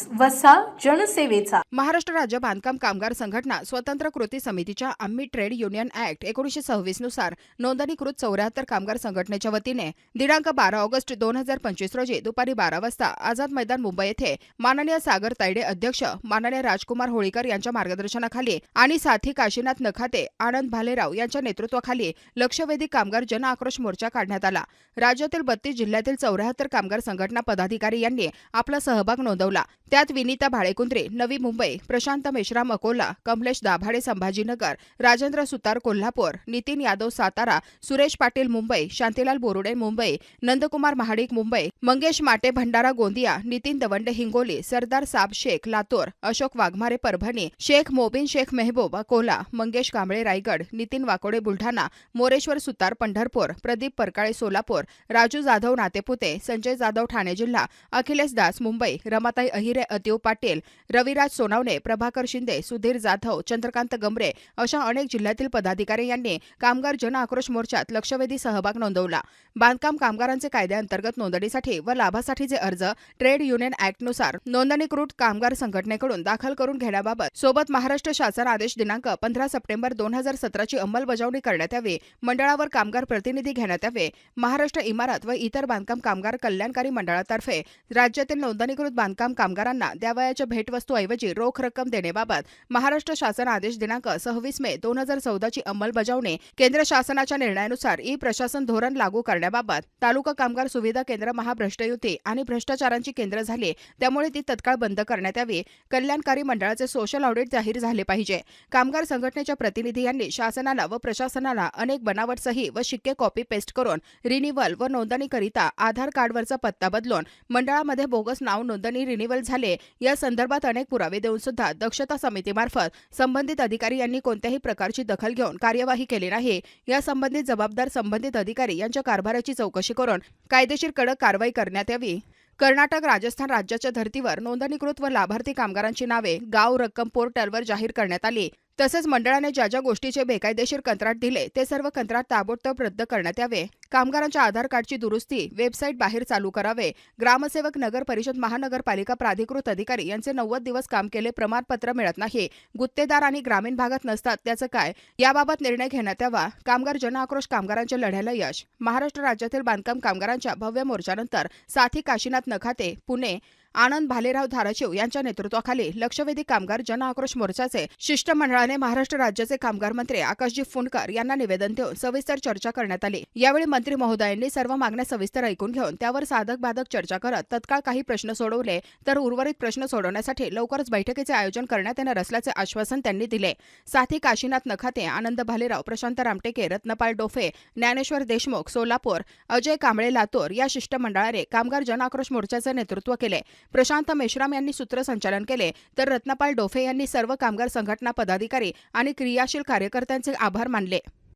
News वसा जनसेवेचा. महाराष्ट्र राज्य बांधकाम कामगार संघटना स्वतंत्र कृती समितीच्या आम्ही ट्रेड युनियन ऍक्ट एकोणीशे सव्वीसनुसार नोंदणीकृत चौऱ्याहत्तर कामगार संघटनेच्या वतीने दिनांक बारा ऑगस्ट दोन हजार पंचवीस रोजी दुपारी बारा वाजता आझाद मैदान मुंबई येथे माननीय सागर तायडे अध्यक्ष माननीय राजकुमार होळीकर यांच्या मार्गदर्शनाखाली आणि साथी काशीनाथ नखाते आनंद भालेराव यांच्या नेतृत्वाखाली लक्षवेधी कामगार जन आक्रोश मोर्चा काढण्यात आला. राज्यातील बत्तीस जिल्ह्यातील चौऱ्याहत्तर कामगार संघटना पदाधिकारी यांनी आपला सहभाग नोंदवला. त्यात विनीता भाळेकुंद्रे नवी मुंबई प्रशांत मेश्राम अकोला कमलेश दाभाडे संभाजीनगर राजेंद्र सुतार कोल्हापूर नितीन यादव सातारा सुरेश पाटील मुंबई शांतीलाल बोरुडे मुंबई नंदकुमार महाडिक मुंबई मंगेश माटे भंडारा गोंदिया नितीन दवंडे हिंगोली सरदार साब शेख लातूर अशोक वाघमारे परभणी शेख मोबिन शेख मेहबूब अकोला मंगेश कांबळे रायगड नितीन वाकोडे बुलढाणा मोरेश्वर सुतार पंढरपूर प्रदीप परकाळे सोलापूर राजू जाधव नातेपुते संजय जाधव ठाणे जिल्हा अखिलेश दास मुंबई रमाताई अहिरे अतिव पाटील रविराज सोनावणे प्रभाकर शिंदे सुधीर जाधव चंद्रकांत गमरे अशा अनेक जिल्ह्यातील पदाधिकारी यांनी कामगार जन आक्रोश मोर्चात लक्षवेधी सहभाग नोंदवला. बांधकाम कामगारांचे कायद्याअंतर्गत नोंदणीसाठी व लाभासाठीचे अर्ज ट्रेड युनियन ऍक्टनुसार नोंदणीकृत कामगार संघटनेकडून दाखल करून घेण्याबाबत सोबत महाराष्ट्र शासन आदेश दिनांक पंधरा सप्टेंबर दोन हजार सतराची अंमलबजावणी करण्यात यावी. मंडळावर कामगार प्रतिनिधी घेण्यात यावे. महाराष्ट्र इमारत व इतर बांधकाम कामगार कल्याणकारी मंडळातर्फे राज्यातील नोंदणीकृत बांधकाम कामगार कामगारांना द्यावयाच्या भेटवस्तूऐवजी रोख रक्कम देण्याबाबत महाराष्ट्र शासन आदेश दिनांक सव्वीस मे दोन हजार चौदाची अंमलबजावणी केंद्र शासनाच्या निर्णयानुसार ई प्रशासन धोरण लागू करण्याबाबत तालुका कामगार सुविधा केंद्र महाभ्रष्टयुती आणि भ्रष्टाचारांची केंद्र झाली. त्यामुळे ती तत्काळ बंद करण्यात यावी. कल्याणकारी मंडळाचे सोशल ऑडिट जाहीर झाले पाहिजे. कामगार संघटनेच्या प्रतिनिधी यांनी शासनाला व प्रशासनाला अनेक बनावट सही व शिक्के कॉपी पेस्ट करून रिन्युअल व नोंदणीकरिता आधार कार्डवरचा पत्ता बदलून मंडळामध्ये बोगस नाव नोंदणी रिनिवल झाले. या संदर्भात अनेक पुरावे देऊन सुद्धा दक्षता समितीमार्फत संबंधित अधिकारी यांनी कोणत्याही प्रकारची दखल घेऊन कार्यवाही केली नाही. या संबंधित जबाबदार संबंधित अधिकारी यांच्या कारभाराची चौकशी करून कायदेशीर कडक कारवाई करण्यात यावी. कर्नाटक राजस्थान राज्याच्या धर्तीवर नोंदणीकृत व लाभार्थी कामगारांची नावे गाव रक्कम पोर्टलवर जाहीर करण्यात आली. तसेच मंडळाने ज्या ज्या गोष्टीचे बेकायदेशीर कंत्राट दिले ते सर्व कंत्राट ताबडतोब रद्द करण्यात यावे. कामगारांच्या आधार कार्डची दुरुस्ती वेबसाईट बाहेर चालू करावे. ग्रामसेवक नगर परिषद महानगरपालिका प्राधिकृत अधिकारी यांचे नव्वद दिवस काम केले प्रमाणपत्र मिळत नाही. गुत्तेदार आणि ग्रामीण भागात नसतात त्याचं काय? याबाबत निर्णय घेण्यात यावा. कामगार जन आक्रोश कामगारांच्या लढ्याला यश. महाराष्ट्र राज्यातील बांधकाम कामगारांच्या भव्य मोर्चानंतर साथी काशीनाथ नखाते पुणे आनंद भालेराव धाराशिव यांच्या नेतृत्वाखाली लक्षवेधी कामगार जन आक्रोश मोर्चाचे शिष्टमंडळाने महाराष्ट्र राज्याचे कामगार मंत्री आकाशजी फुंडकर यांना निवेदन देऊन सविस्तर चर्चा करण्यात आली. यावेळी मंत्री महोदयांनी सर्व मागण्या सविस्तर ऐकून घेऊन त्यावर साधक बाधक चर्चा करत तत्काळ काही प्रश्न सोडवले तर उर्वरित प्रश्न सोडवण्यासाठी लवकरच बैठकीचे आयोजन करण्यात येणार असल्याचे आश्वासन त्यांनी दिले. साथी काशीनाथ नखाते आनंद भालेराव प्रशांत रामटेके रत्नपाल डोफे ज्ञानेश्वर देशमुख सोलापूर अजय कांबळे लातूर या शिष्टमंडळाने कामगार जन आक्रोश मोर्चाचे नेतृत्व केले. प्रशांत मेश्राम यांनी सूत्रसंचालन केले. तर रत्नपाल डोफे यांनी सर्व कामगार संघटना पदाधिकारी आणि क्रियाशील कार्यकर्त्यांचे आभार मानले.